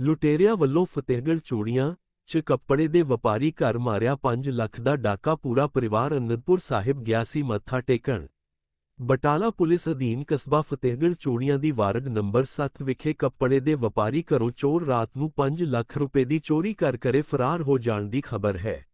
ਲੁਟੇਰਿਆਂ ਵੱਲੋਂ ਫਤਿਹਗੜ੍ਹ ਚੂੜੀਆਂ 'ਚ ਕੱਪੜੇ ਦੇ ਵਪਾਰੀ ਘਰ ਮਾਰਿਆ 5 ਲੱਖ ਦਾ ਡਾਕਾ ਪੂਰਾ ਪਰਿਵਾਰ ਅਨੰਦਪੁਰ ਸਾਹਿਬ ਗਿਆ ਸੀ ਮੱਥਾ ਟੇਕਣ। ਬਟਾਲਾ ਪੁਲਿਸ ਅਧੀਨ ਕਸਬਾ ਫਤਿਹਗੜ੍ਹ ਚੂੜੀਆਂ ਦੀ ਵਾਰਡ ਨੰਬਰ 7 ਵਿਖੇ ਕੱਪੜੇ ਦੇ ਵਪਾਰੀ ਘਰੋਂ ਚੋਰ ਰਾਤ ਨੂੰ 5 ਲੱਖ ਰੁਪਏ ਦੀ ਚੋਰੀ ਕਰ ਕਰੇ ਫਰਾਰ ਹੋ ਜਾਣ ਦੀ ਖਬਰ ਹੈ।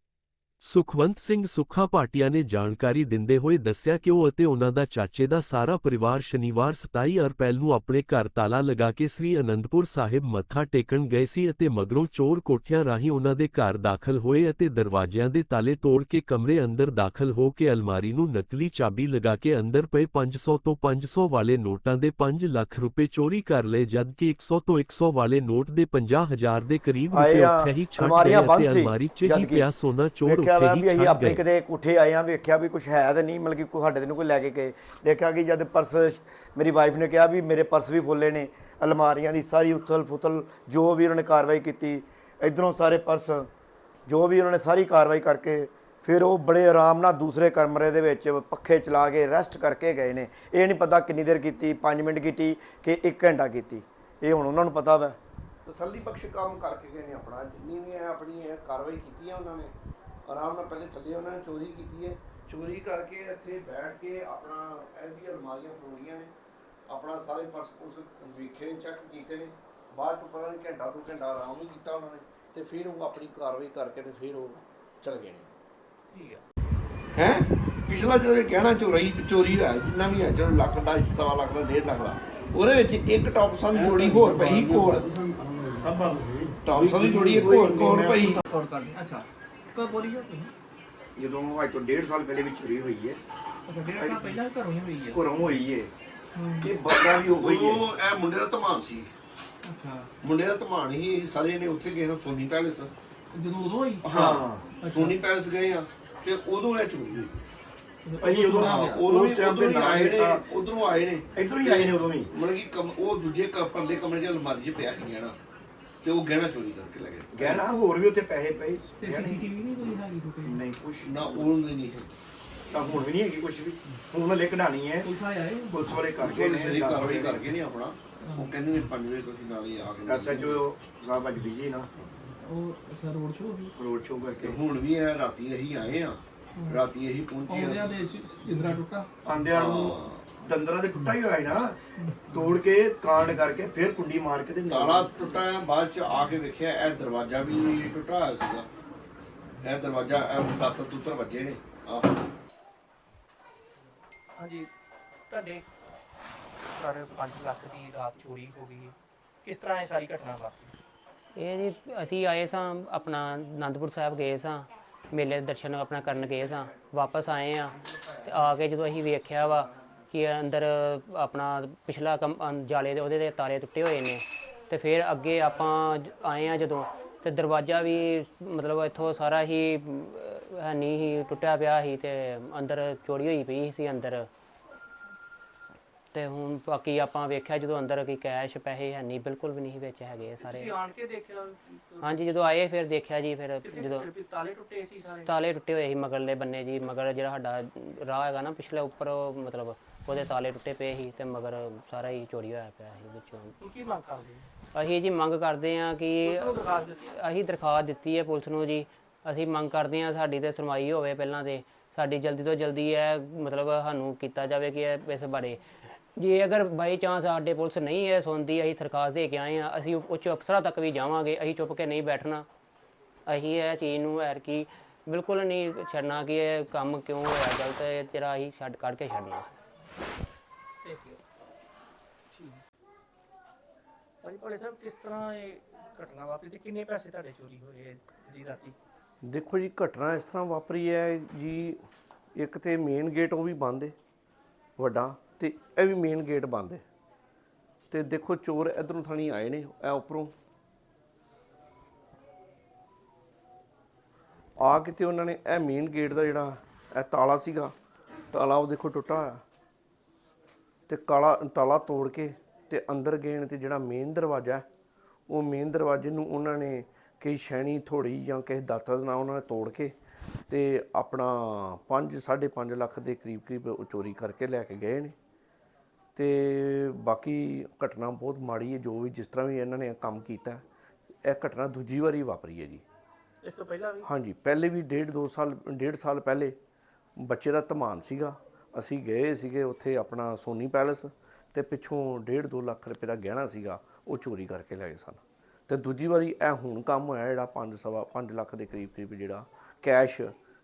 ਸੁਖਵੰਤ ਸਿੰਘ ਸੁੱਖਾ ਭਾਟੀਆ ਨੇ ਜਾਣਕਾਰੀ ਦਿੰਦੇ ਹੋਏ ਦੱਸਿਆ ਕਿ ਉਹ ਅਤੇ ਉਹਨਾਂ ਦਾ ਚਾਚੇ ਦਾ ਸਾਰਾ ਪਰਿਵਾਰ ਸ਼ਨੀਵਾਰ 27 ਅਪ੍ਰੈਲ ਨੂੰ ਆਪਣੇ ਘਰ ਤਾਲਾ ਲਗਾ ਕੇ ਸ੍ਰੀ ਅਨੰਦਪੁਰ ਸਾਹਿਬ ਮੱਥਾ ਟੇਕਣ ਗਏ ਸੀ ਅਤੇ ਮਗਰੋਂ ਚੋਰ ਕੋਠਿਆਂ ਰਾਹੀਂ ਉਹਨਾਂ ਦੇ ਘਰ ਦਾਖਲ ਹੋਏ ਅਤੇ ਦਰਵਾਜ਼ਿਆਂ ਦੇ ਤਾਲੇ ਤੋੜ ਕੇ ਕਮਰੇ ਅੰਦਰ ਦਾਖਲ ਹੋ ਕੇ ਅਲਮਾਰੀ ਨੂੰ ਨਕਲੀ ਚਾਬੀ ਲਗਾ ਕੇ ਅੰਦਰ ਪਏ 500 ਤੋਂ 500 ਵਾਲੇ ਨੋਟਾਂ ਦੇ 5 ਲੱਖ ਰੁਪਏ ਚੋਰੀ ਕਰ ਲਏ ਜਦਕਿ 100 ਤੋਂ 100 ਵਾਲੇ ਨੋਟ ਦੇ 50000 ਦੇ ਕਰੀਬ ਰੁਪਏ ਉੱਥੇ ਹੀ ਛੱਡ ਗਏ ਅਤੇ ਅਲਮਾਰੀ 'ਚ ਹੀ ਪਿਆ ਸੋਨਾ ਚੋਰ ਉੱਥੇ ਵਾ ਅਸੀਂ ਆਪਣੇ ਕਿਤੇ ਕੋਠੇ ਆਏ ਆ ਵੇਖਿਆ ਵੀ ਕੁਝ ਹੈ ਤੇ ਨਹੀਂ ਮਤਲਬ ਕਿ ਕੋਈ ਸਾਡੇ ਨੂੰ ਕੋਈ ਲੈ ਕੇ ਗਏ। ਦੇਖਿਆ ਕਿ ਜਦ ਪਰਸ ਮੇਰੀ ਵਾਈਫ ਨੇ ਕਿਹਾ ਵੀ ਮੇਰੇ ਪਰਸ ਵੀ ਫੁੱਲੇ ਨੇ ਅਲਮਾਰੀਆਂ ਦੀ ਸਾਰੀ ਉਥਲ ਫੁਤਲ ਜੋ ਵੀ ਉਹਨਾਂ ਨੇ ਕਾਰਵਾਈ ਕੀਤੀ ਇਧਰੋਂ ਸਾਰੇ ਪਰਸ ਜੋ ਵੀ ਉਹਨਾਂ ਨੇ ਸਾਰੀ ਕਾਰਵਾਈ ਕਰਕੇ ਫਿਰ ਉਹ ਬੜੇ ਆਰਾਮ ਨਾਲ ਦੂਸਰੇ ਕਮਰੇ ਦੇ ਵਿੱਚ ਪੱਖੇ ਚਲਾ ਕੇ ਰੈਸਟ ਕਰਕੇ ਗਏ ਨੇ। ਇਹ ਨਹੀਂ ਪਤਾ ਕਿੰਨੀ ਦੇਰ ਕੀਤੀ 5 ਮਿੰਟ ਕੀਤੀ ਕਿ 1 ਘੰਟਾ ਕੀਤੀ। ਇਹ ਹੁਣ ਉਹਨਾਂ ਨੂੰ ਪਤਾ ਵਾ। ਤਸੱਲੀ ਬਖਸ਼ ਕੰਮ ਕਰਕੇ ਗਏ ਨੇ ਆਪਣਾ। ਜਿੰਨੀ ਵੀ ਹੈ ਆਪਣੀ ਇਹ ਕਾਰਵਾਈ ਕੀਤੀ ਹੈ ਉਹਨਾਂ ਨੇ। ਆਰਾਮ ਨਾਲ ਪਹਿਲੇ ਥੱਲੇ ਉਹਨਾਂ ਨੇ ਚੋਰੀ ਕੀਤੀ ਹੈ। ਚੋਰੀ ਕਰਕੇ ਇੱਥੇ ਬੈਠ ਕੇ ਆਪਣਾ ਇਹਦੀ ਅਲਮਾਰੀਆਂ ਫਰੋੜੀਆਂ ਨੇ। ਆਪਣਾ ਸਾਰੇ ਪਰਸ ਪੁਰਸ ਵੇਖੇ ਨੇ ਚੈੱਕ ਕੀਤੇ ਨੇ। ਬਾਅਦ ਚ ਪਤਾ ਨਹੀਂ ਘੰਟਾ ਦੋ ਘੰਟਾ ਆਰਾਮ ਹੀ ਕੀਤਾ ਉਹਨਾਂ ਨੇ ਤੇ ਫਿਰ ਉਹ ਆਪਣੀ ਕਾਰਵਾਈ ਕਰਕੇ ਤੇ ਫਿਰ ਉਹ ਚਲ ਗਏ ਨੇ। ਠੀਕ ਹੈ ਹੈ? ਪਿਛਲਾ ਇਹ ਗਹਿਣਾ ਚੋਰੀ ਚੋਰੀ ਹੋਇਆ ਜਿੰਨਾ ਵੀ ਹੈ ਜਦੋਂ ਲੱਖ ਦਾ ਸਵਾ ਲੱਖ ਦਾ ਡੇਢ ਲੱਖ ਦਾ ਉਹਦੇ ਵਿੱਚ ਇੱਕ ਟੌਪਸਨ ਜੋੜੀ ਹੋਰ ਪਈ ਕੋਲ ਟੌਪਸਨ ਦੀ ਜੋੜੀ ਇੱਕ ਹੋਰ ਕੋਲ ਪਈ। ਅੱਛਾ। ਕਦ ਬੋਲੀ ਹੋ ਤੁਸੀਂ? ਜਦੋਂ ਅੱਜ ਤੋਂ 1.5 ਸਾਲ ਪਹਿਲੇ ਵਿੱਚ ਚੋਰੀ ਹੋਈ ਹੈ। ਅੱਛਾ ਡੇਢ ਸਾਲ ਪਹਿਲਾਂ ਘਰੋਂ ਹੀ ਹੋਈ ਹੈ। ਘਰੋਂ ਹੋਈ ਹੈ। ਇਹ ਬੰਦਾ ਵੀ ਹੋਈ ਹੈ। ਉਹ ਇਹ ਮੁੰਡੇ ਦਾ ਧਮਾਨ ਸੀ। ਅੱਛਾ। ਮੁੰਡੇ ਦਾ ਧਮਾਨ ਹੀ ਸਾਰੇ ਨੇ ਉੱਥੇ ਗਏ ਨਾ ਸੋਨੀ ਪੈਲੇਸ। ਜਦੋਂ ਉਦੋਂ ਹੋਈ? ਹਾਂ ਸੋਨੀ ਪੈਲੇਸ ਗਏ ਆ ਤੇ ਉਦੋਂ ਇਹ ਚੋਰੀ ਹੋਈ। ਅਸੀਂ ਉਦੋਂ। ਉਦੋਂ ਉਸ ਵੀ time ਤੇ ਉਧਰੋਂ ਨਾ ਆਏ ਨੇ। ਉਧਰੋਂ ਆਏ ਨੇ। ਇੱਧਰੋਂ ਹੀ ਆਏ ਨੇ ਉਦੋਂ ਵੀ। ਮਤਲਬ ਕਿ ਕਮ- ਉਹ ਦੂਜੇ ਕ- ਪਰਲੇ ਕਮਰੇ 'ਚ ਅਲਮਾਰੀ 'ਚ ਪਿਆ ਸੀ ਤੇ ਉਹ ਗਹਿਣਾ ਚੋਰੀ ਕਰਕੇ ਲੈ ਗਏ। ਗਹਿਣਾ ਹੋਰ ਵੀ ਉੱਥੇ ਪੈਸੇ ਪਏ। ਗਹਿਣੇ- ਸੀਸੀਟੀਵੀ ਨਹੀਂ ਕੋਈ ਹੈਗੀ ਕੋਈ? ਨਹੀਂ ਕੁਛ ਨਾ ਉਹ ਨਹੀਂ ਹੈ ਤਾਂ ਹੁਣ ਵੀ ਨਹੀਂ ਹੈਗੀ ਕੁਛ ਵੀ। ਹੁਣ ਉਹਨਾਂ ਲੈ ਕਢਾਣੀ ਹੈ। ਪੁਲਿਸ ਆਇਆ ਹੈ ਪੁਲਿਸ ਵਾਲੇ ਕਰਕੇ ਵੇਲੇ ਸਾਰੀ ਨੇ ਕਾਰਵਾਈ ਕਰਕੇ ਨਹੀਂ ਆਪਣਾ। ਉਹ ਕਹਿੰਦੇ ਨੇ 5 ਵਜੇ ਤੁਸੀਂ ਨਾਲ ਹੀ ਆ ਕੇ ਐਸਐਚਓ ਸਾਹਿਬ ਅੱਜ ਬਿਜ਼ੀ ਨਾ। ਉਹ ਅੱਛਾ ਰੋਡ ਸ਼ੋਅ ਵੀ ਰੋਡ ਸ਼ੋਅ ਤੇ ਕਰਕੇ। ਹੁਣ ਵੀ ਇਹ ਰਾਤੀ ਅਸੀਂ ਆਏ ਆ ਰਾਤੀ ਅਸੀਂ ਪਹੁੰਚੇ ਆਉਂਦਿਆਂ ਆ ਦੇ ਇੰਦਰਾ ਟੁੱਟਾ? ਆਂਦਿਆਂ ਨੂੰ ਦੰਦਰਾਂ ਦੇ ਟੁੱਟਾ ਹੀ ਹੋਇਆ ਨਾ ਤੋੜ ਕੇ ਕਾਂਡ ਕਰਕੇ ਫਿਰ ਕੁੰਡੀ ਮਾਰ ਕੇ ਤੇ ਤਾਲਾ ਟੁੱਟਾ ਹੈ ਬਾਅਦ ਚ ਆ ਕੇ ਵੇਖਿਆ ਇਹ ਦਰਵਾਜ਼ਾ ਵੀ ਟੁੱਟਾ ਹੋਇਆ ਸੀਗਾ। ਇਹ ਦਰਵਾਜ਼ਾ ਇਹ ਦਾਤਰ ਤੁੱਤਰ ਵੱਜੇ ਨੇ। ਆਹ। ਹਾਂਜੀ ਤੁਹਾਡੇ ਘਰ 5 ਲੱਖ ਦੀ ਰਾਤ ਚੋਰੀ ਹੋ ਗਈ ਕਿਸ ਤਰ੍ਹਾਂ ਇਹ ਸਾਰੀ ਘਟਨਾ ਵਾਪਰੀ? ਇਹ ਜੀ ਅਸੀਂ ਆਏ ਸਾਂ ਆਪਣਾ ਆਨੰਦਪੁਰ ਸਾਹਿਬ ਗਏ ਸਾਂ ਮੇਲੇ ਦੇ ਦਰਸ਼ਨ ਆਪਣਾ ਕਰਨ ਗਏ ਸਾਂ ਵਾਪਸ ਆਏ ਆ ਤੇ ਆ ਕੇ ਜਦੋਂ ਅਸੀਂ ਵੇਖਿਆ ਵਾ ਕਿ ਅੰਦਰ ਆਪਣਾ ਪਿਛਲਾ ਕਮ- ਅੰ- ਜਾਲੇ ਦੇ ਉਹਦੇ ਦੇ ਤਾਰੇ ਟੁੱਟੇ ਹੋਏ ਨੇ। ਤੇ ਫਿਰ ਅੱਗੇ ਆਪਾਂ ਜ- ਆਏ ਆ ਜਦੋਂ ਤੇ ਦਰਵਾਜ਼ਾ ਵੀ ਮਤਲਬ ਇੱਥੋਂ ਸਾਰਾ ਹੀ ਅਮ, ਹੈ ਨਹੀਂ ਹੀ ਟੁੱਟਿਆ ਪਿਆ ਸੀ ਤੇ ਅੰਦਰ ਚੋਰੀ ਹੋਈ ਪਈ ਸੀ ਅੰਦਰ। ਤੇ ਹੁਣ ਬਾਕੀ ਆਪਾਂ ਵੇਖਿਆ ਜਦੋਂ ਅੰਦਰ ਕੀ ਕੈਸ਼ ਪੈਸੇ ਹੈ ਨਹੀਂ ਬਿਲਕੁਲ ਵੀ ਨਹੀਂ ਵਿੱਚ ਹੈਗੇ ਸਾਰੇ। ਤੁਸੀਂ ਆਣ ਕੇ ਦੇਖਿਆ ਹਾਂਜੀ ਜਦੋਂ ਆਏ ਫਿਰ ਦੇਖਿਆ ਜੀ ਫਿਰ ਜਦੋਂ ਤਾਲੇ ਟੁੱਟੇ ਸੀ ਸਾਰੇ? ਤਾਲੇ ਟੁੱਟੇ ਹੋਏ ਸੀ ਮਗਰਲੇ ਬੰਨੇ ਜੀ ਮਗਰ ਜਿਹੜਾ ਸਾਡਾ ਰਾਹ ਹੈਗਾ ਨਾ ਪਿਛਲੇ ਉੱਪਰ ਉਹ ਮਤਲਬ ਉਹਦੇ ਤਾਲੇ ਟੁੱਟੇ ਪਏ ਸੀ ਤੇ ਮਗਰ ਸਾਰਾ ਹੀ ਚੋਰੀ ਹੋਇਆ ਪਿਆ ਸੀ ਵਿੱਚੋਂ। ਕੀ ਮੰਗ ਕਰਦੇ ਅਸੀਂ ਜੀ ਮੰਗ ਕਰਦੇ ਹਾਂ ਕਿ ਅਸੀਂ ਦਰਖਾਸਤ ਦਿੱਤੀ ਹੈ ਪੁਲਿਸ ਨੂੰ ਜੀ। ਅਸੀਂ ਮੰਗ ਕਰਦੇ ਹਾਂ ਸਾਡੀ ਤੇ ਸੁਣਵਾਈ ਹੋਵੇ ਪਹਿਲਾਂ ਤੇ। ਸਾਡੀ ਜਲਦੀ ਤੋਂ ਜਲਦੀ ਇਹ ਮਤਲਬ ਸਾਨੂੰ ਕੀਤਾ ਜਾਵੇ ਕਿ ਇਹ ਇਸ ਬਾਰੇ। ਜੇ ਅਗਰ ਬਾਈ ਚਾਂਸ ਸਾਡੇ ਪੁਲਿਸ ਨਹੀਂ ਇਹ ਸੁਣਦੀ ਅਸੀਂ ਦਰਖਾਸਤ ਦੇ ਕੇ ਆਏ ਆ ਅਸੀਂ ਉੱਚ ਅਫਸਰਾਂ ਤੱਕ ਵੀ ਜਾਵਾਂਗੇ ਅਸੀਂ ਚੁੱਪ ਕੇ ਨਹੀਂ ਬੈਠਣਾ। ਅਸੀਂ ਇਹ ਚੀਜ਼ ਨੂੰ ਐਰ ਕੀ ਬਿਲਕੁਲ ਨਹੀਂ ਛੱਡਣਾ ਕਿ ਇਹ ਕੰਮ ਕਿਉਂ ਹੋਇਆ ਗਲਤ ਇਹ ਤੇਰਾ ਅਸੀਂ ਛੱਡ ਕੱਢ ਕੇ ਛੱਡਣਾ। ਭਾਜੀ ਭੋਲੇ ਸਾਹਿਬ, ਕਿਸ ਤਰ੍ਹਾਂ ਇਹ ਘਟਨਾ ਵਾਪਰੀ ਤੇ ਕਿੰਨੇ ਪੈਸੇ ਤੁਹਾਡੇ ਚੋਰੀ ਹੋਏ ਜੀ ਰਾਤੀ? ਦੇਖੋ ਜੀ, ਘਟਨਾ ਇਸ ਤਰ੍ਹਾਂ ਵਾਪਰੀ ਹੈ ਜੀ, ਇੱਕ ਤੇ ਮੇਨ ਗੇਟ ਉਹ ਵੀ ਬੰਦ ਹੈ ਵੱਡਾ, ਤੇ ਇਹ ਵੀ ਮੇਨ ਗੇਟ ਬੰਦ ਹੈ ਤੇ ਦੇਖੋ, ਚੋਰ ਇਧਰੋਂ ਥਾਣੀ ਆਏ ਨੇ, ਇਹ ਉੱਪਰੋਂ। ਆ ਕੇ ਤੇ ਉਹਨਾਂ ਨੇ, ਇਹ ਮੇਨ ਗੇਟ ਦਾ ਜਿਹੜਾ, ਇਹ ਤਾਲਾ ਸੀਗਾ, ਤਾਲਾ ਉਹ ਦੇਖੋ ਟੁੱਟਾ ਹੋਇਆ। ਤੇ ਕਾਲਾ ਤਾਲਾ ਤੋੜ ਕੇ ਤੇ ਅੰਦਰ ਗਏ ਨੇ ਤੇ ਜਿਹੜਾ ਮੇਨ ਦਰਵਾਜ਼ਾ ਉਹ ਮੇਨ ਦਰਵਾਜ਼ੇ ਨੂੰ ਉਹਨਾਂ ਨੇ ਕਈ ਸ਼ੈਣੀ ਥੋੜੀ ਜਾਂ ਕਿਸੇ ਦਾਤਰ ਦੇ ਨਾਲ ਉਹਨਾਂ ਨੇ ਤੋੜ ਕੇ ਤੇ ਆਪਣਾ 5 5.5 ਲੱਖ ਦੇ ਕਰੀਬ ਕਰੀਬ ਉਹ ਚੋਰੀ ਕਰਕੇ ਲੈ ਕੇ ਗਏ ਨੇ। ਤੇ ਬਾਕੀ ਘਟਨਾ ਬਹੁਤ ਮਾੜੀ ਹੈ ਜੋ ਵੀ ਜਿਸ ਤਰ੍ਹਾਂ ਵੀ ਇਹਨਾਂ ਨੇ ਕੰਮ ਕੀਤਾ ਇਹ ਘਟਨਾ ਦੂਜੀ ਵਾਰੀ ਵਾਪਰੀ ਹੈ ਜੀ। ਇਸ ਤੋਂ ਪਹਿਲਾਂ ਵੀ? ਹਾਂਜੀ ਪਹਿਲੇ ਵੀ ਡੇਢ ਦੋ ਸਾਲ ਡੇਢ ਸਾਲ ਪਹਿਲੇ ਬੱਚੇ ਦਾ ਧਮਾਨ ਸੀਗਾ। ਅਸੀਂ ਗਏ ਸੀਗੇ ਉੱਥੇ ਆਪਣਾ ਸੋਨੀ ਪੈਲਸ ਤੇ ਪਿੱਛੋਂ ਡੇਢ ਦੋ ਲੱਖ ਰੁਪਏ ਦਾ ਗਹਿਣਾ ਸੀਗਾ ਉਹ ਚੋਰੀ ਕਰਕੇ ਲੈ ਗਏ ਸਨ। ਤੇ ਦੂਜੀ ਵਾਰੀ ਇਹ ਹੁਣ ਕੰਮ ਹੋਇਆ ਜਿਹੜਾ 5 ਸਵਾ 5 ਲੱਖ ਦੇ ਕਰੀਬ ਕਰੀਬ ਜਿਹੜਾ ਕੈਸ਼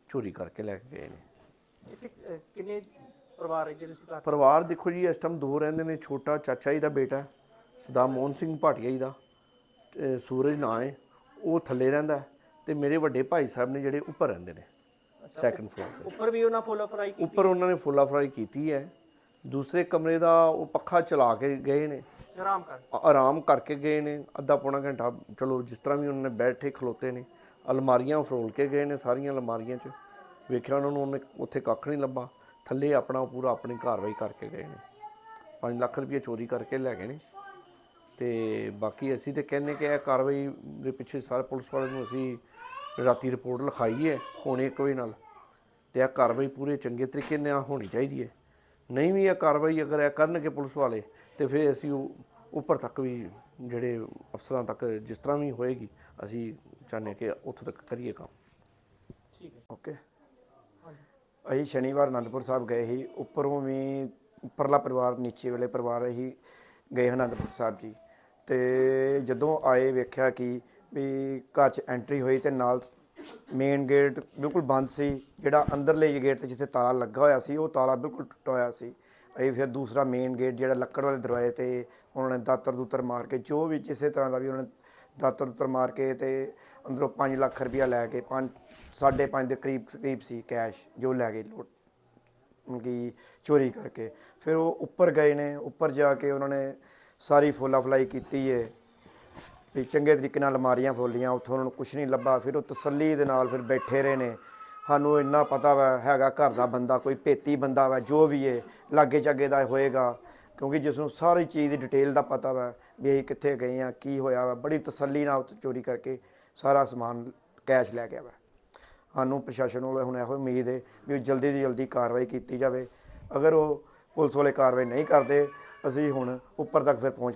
ਚੋਰੀ ਕਰਕੇ ਲੈ ਕੇ ਗਏ ਨੇ। ਕਿੰਨੇ ਪਰਿਵਾਰ ਹੈ ਜਿਹੜੇ ਤੁਸੀਂ ਘਰ ਪਰਿਵਾਰ ਦੇਖੋ ਜੀ ਇਸ ਟਾਈਮ ਦੋ ਰਹਿੰਦੇ ਨੇ ਛੋਟਾ ਚਾਚਾ ਜੀ ਦਾ ਬੇਟਾ ਸਦਾ ਮੋਹਨ ਸਿੰਘ ਭਾਟੀਆ ਜੀ ਦਾ ਸੂਰਜ ਨਾਂ ਹੈ ਉਹ ਥੱਲੇ ਰਹਿੰਦਾ ਤੇ ਮੇਰੇ ਵੱਡੇ ਭਾਈ ਸਾਹਿਬ ਨੇ ਜਿਹੜੇ ਉੱਪਰ ਰਹਿੰਦੇ ਨੇ। ਸੈਕੰਡ ਫਲੋਰ ਤੇ। ਉੱਪਰ ਵੀ ਉਹਨਾਂ ਫੁੱਲ ਫਰਾਈ ਕੀਤੀ? ਉੱਪਰ ਉਹਨਾਂ ਨੇ ਫੁੱਲਾ ਫਰਾਈ ਕੀਤੀ ਹੈ। ਦੂਸਰੇ ਕਮਰੇ ਦਾ ਉਹ ਪੱਖਾ ਚਲਾ ਕੇ ਗਏ ਨੇ। ਆਰਾਮ ਕਰ। ਆਰਾਮ ਕਰਕੇ ਗਏ ਨੇ। ਅੱਧਾ ਪੌਣਾ ਘੰਟਾ ਚਲੋ ਜਿਸ ਤਰ੍ਹਾਂ ਵੀ ਉਹਨਾਂ ਨੇ ਬੈਠੇ ਖਲੋਤੇ ਨੇ। ਅਲਮਾਰੀਆਂ ਫਰੋਲ ਕੇ ਗਏ ਨੇ ਸਾਰੀਆਂ ਅਲਮਾਰੀਆਂ 'ਚ। ਵੇਖਿਆ ਉਹਨਾਂ ਨੂੰ ਉਹਨੇ ਉੱਥੇ ਕੱਖ ਨਹੀਂ ਲੱਭਾ। ਥੱਲੇ ਆਪਣਾ ਪੂਰਾ ਆਪਣੀ ਕਾਰਵਾਈ ਕਰਕੇ ਗਏ ਨੇ। 5 ਲੱਖ ਰੁਪਏ ਚੋਰੀ ਕਰਕੇ ਲੈ ਗਏ ਨੇ। ਤੇ ਬਾਕੀ ਅਸੀਂ ਤੇ ਕਹਿੰਨੇ ਕਿ ਇਹ ਕਾਰਵਾਈ ਦੇ ਪਿੱਛੇ ਸਾਰੇ ਪੁਲਿਸ ਵਾਲਿਆਂ ਨੂੰ ਅਸੀਂ ਰਾਤੀ ਰਿਪੋਰਟ ਲਿਖਾਈ ਹੈ ਹੁਣ ਇੱਕ ਵਜੇ ਨਾਲ। ਤੇ ਇਹ ਕਾਰਵਾਈ ਪੂਰੇ ਚੰਗੇ ਤਰੀਕੇ ਨਾਲ ਹੋਣੀ ਚਾਹੀਦੀ ਹੈ। ਨਹੀਂ ਵੀ ਇਹ ਕਾਰਵਾਈ ਅਗਰ ਇਹ ਕਰਨਗੇ ਪੁਲਿਸ ਵਾਲੇ ਤੇ ਫਿਰ ਅਸੀਂ ਉੱਪਰ ਤੱਕ ਵੀ ਜਿਹੜੇ ਅਫਸਰਾਂ ਤੱਕ ਜਿਸ ਤਰ੍ਹਾਂ ਵੀ ਹੋਏਗੀ ਅਸੀਂ ਚਾਹੁੰਦੇ ਕਿ ਉੱਥੋਂ ਤੱਕ ਕਰੀਏ ਕੰਮ। ਠੀਕ ਹੈ। ਓਕੇ। ਅਸੀਂ ਸ਼ਨੀਵਾਰ ਅਨੰਦਪੁਰ ਸਾਹਿਬ ਗਏ ਸੀ। ਉੱਪਰੋਂ ਵੀ ਉੱਪਰਲਾ ਪਰਿਵਾਰ ਨੀਚੇ ਵਾਲੇ ਪਰਿਵਾਰ ਅਸੀਂ ਗਏ ਅਨੰਦਪੁਰ ਸਾਹਿਬ ਜੀ। ਤੇ ਜਦੋਂ ਆਏ ਵੇਖਿਆ ਕਿ ਵੀ ਘਰ 'ਚ ਐਂਟਰੀ ਹੋਈ ਤੇ ਨਾਲ ਮੇਨ ਗੇਟ ਬਿਲਕੁਲ ਬੰਦ ਸੀ। ਜਿਹੜਾ ਅੰਦਰਲੇ ਗੇਟ ਤੇ ਜਿੱਥੇ ਤਾਲਾ ਲੱਗਾ ਹੋਇਆ ਸੀ, ਉਹ ਤਾਲਾ ਬਿਲਕੁਲ ਟੁੱਟਾ ਹੋਇਆ ਸੀ। ਅਸੀਂ ਫਿਰ ਦੂਸਰਾ ਮੇਨ ਗੇਟ ਜਿਹੜਾ ਲੱਕੜ ਵਾਲੇ ਦਰਵਾਜ਼ੇ ਤੇ ਉਹਨਾਂ ਨੇ ਦਾਤਰ ਦੂਤਰ ਮਾਰ ਕੇ, ਜੋ ਵੀ ਕਿਸੇ ਤਰ੍ਹਾਂ ਦਾ ਵੀ ਉਹਨਾਂ ਨੇ ਦਾਤਰ ਦੂਤਰ ਮਾਰ ਕੇ ਤੇ ਅੰਦਰੋਂ 5 ਲੱਖ ਰੁਪਇਆ ਲੈ ਕੇ 5 5.5 ਦੇ ਕਰੀਬ ਕਰੀਬ ਸੀ ਕੈਸ਼ ਜੋ ਲੈ ਗਏ ਲੁੱਟ ਕਿ ਚੋਰੀ ਕਰਕੇ। ਫਿਰ ਉਹ ਉੱਪਰ ਗਏ ਨੇ, ਉੱਪਰ ਜਾ ਕੇ ਉਹਨਾਂ ਨੇ ਸਾਰੀ ਫੋਲਾ ਫਲਾਈ ਕੀਤੀ ਹੈ ਵੀ ਚੰਗੇ ਤਰੀਕੇ ਨਾਲ ਅਲਮਾਰੀਆਂ ਫੋਲੀਆਂ ਉੱਥੋਂ ਉਹਨਾਂ ਨੂੰ ਕੁਝ ਨਹੀਂ ਲੱਭਾ, ਫਿਰ ਉਹ ਤਸੱਲੀ ਦੇ ਨਾਲ ਫਿਰ ਬੈਠੇ ਰਹੇ ਨੇ। ਸਾਨੂੰ ਇੰਨਾ ਪਤਾ ਵਾ, ਹੈਗਾ ਘਰ ਦਾ ਬੰਦਾ, ਕੋਈ ਭੇਤੀ ਬੰਦਾ ਵਾ, ਜੋ ਵੀ ਹੈ ਲਾਗੇ ਚਾਗੇ ਦਾ ਹੋਏਗਾ। ਕਿਉਂਕਿ ਜਿਸ ਨੂੰ ਸਾਰੀ ਚੀਜ਼ ਦੀ ਡਿਟੇਲ ਦਾ ਪਤਾ ਵਾ, ਵੀ ਅਸੀਂ ਕਿੱਥੇ ਗਏ ਆ ਕੀ ਹੋਇਆ ਵਾ, ਬੜੀ ਤਸੱਲੀ ਨਾਲ ਚੋਰੀ ਕਰਕੇ ਸਾਰਾ ਸਮਾਨ ਕੈਸ਼ ਲੈ ਗਿਆ ਵਾ। ਸਾਨੂੰ ਪ੍ਰਸ਼ਾਸਨ ਵੱਲੋਂ ਹੁਣ ਇਹੋ ਉਮੀਦ ਹੈ ਵੀ ਜਲਦੀ ਤੋਂ ਜਲਦੀ ਕਾਰਵਾਈ ਕੀਤੀ ਜਾਵੇ। ਅਗਰ ਉਹ ਪੁਲਿਸ ਵਾਲੇ ਕਾਰਵਾਈ ਨਹੀਂ ਕਰਦੇ, ਅਸੀਂ ਹੁਣ ਉੱਪਰ ਤੱਕ ਫਿਰ ਪਹੁੰਚ